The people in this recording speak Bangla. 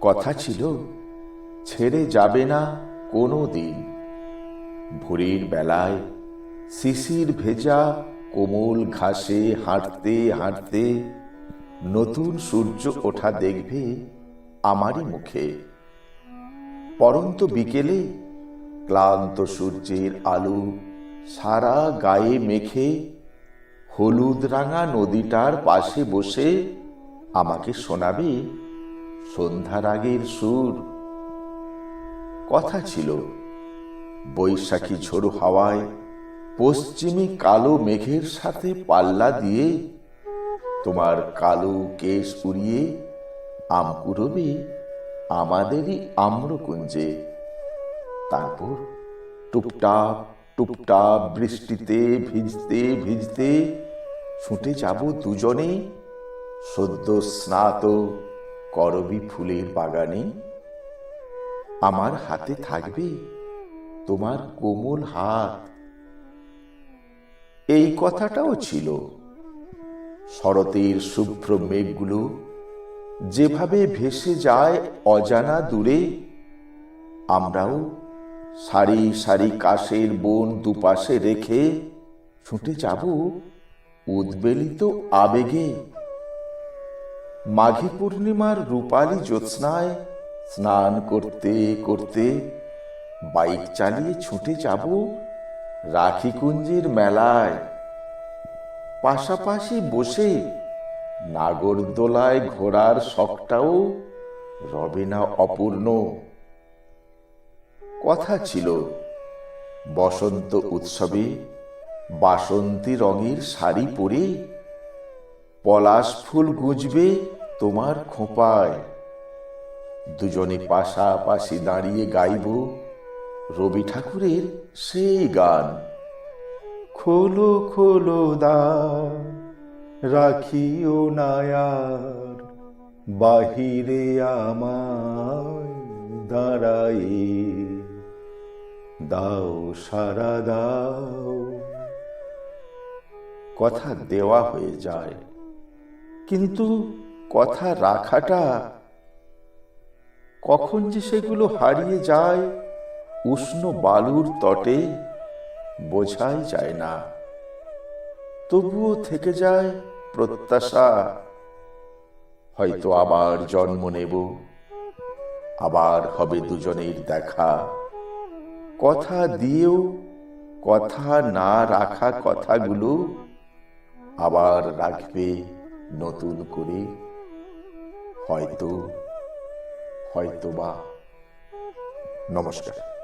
কথা ছিল ছেড়ে যাবে না কোনো দিন। ভোরের বেলায় শিশির ভেজা কোমল ঘাসে হাঁটতে হাঁটতে নতুন সূর্য ওঠা দেখবে আমারই মুখে। পরন্ত বিকেলে ক্লান্ত সূর্যের আলো সারা গায়ে মেখে হলুদ রাঙা নদীটার পাশে বসে আমাকে শোনাবে সন্ধ্যার আগের সুর। কথা ছিল, বৈশাখী ঝোড়ো হাওয়ায় পশ্চিমী কালো মেঘের সাথে পাল্লা দিয়ে তোমার কালো কেশ উড়িয়ে আম আমাদেরই আম্রকুঞ্জে। তারপর টুপটাপ টুপটাপ বৃষ্টিতে ভিজতে ভিজতে ছুটে যাব দুজনে সদ্য স্নাত করবি ফুলের বাগানে? আমার হাতে থাকবে তোমার কোমল হাত। এই কথাটাও ছিল। শরতের শুভ্র মেঘগুলো যেভাবে ভেসে যায় অজানা দূরে, আমরাও সারি সারি কাশের বন দুপাশে রেখে ছুটে যাব উদ্বেলিত আবেগে। মাঘী পূর্ণিমার রূপালী জ্যোৎস্নায় স্নান করতে করতে বাইক চালিয়ে ছুটে যাব রাখিকুঞ্জের মেলায়। পাশাপাশি বসে নাগরদোলায় ঘোড়ার শখটাও রবে না অপূর্ণ। কথা ছিল, বসন্ত উৎসবে বাসন্তী রঙের শাড়ি পরে পলাশ ফুল গুজবে তোমার খোঁপায়। দুজনে পাশাপাশি দাঁড়িয়ে গাইব রবি ঠাকুরের সেই গান। খোলো খোলো দ্বার, রাখিও নায়ার, বাহিরে আমায় দাঁড়াই দাও সারা, দাও। কথা দেওয়া হয়ে যায়। কিন্তু কথা রাখাটা কখন যে সেগুলো হারিয়ে যায়, উষ্ণ বালুর তটে বোঝাই যায় না। তবুও থেকে যায় প্রত্যাশা, হয়তো আবার জন্ম নেব, আবার হবে দুজনের দেখা। কথা দিয়েও কথা না রাখা কথাগুলো আবার রাখবে নতুন করে হয়তো হয়তো বা নমস্কার।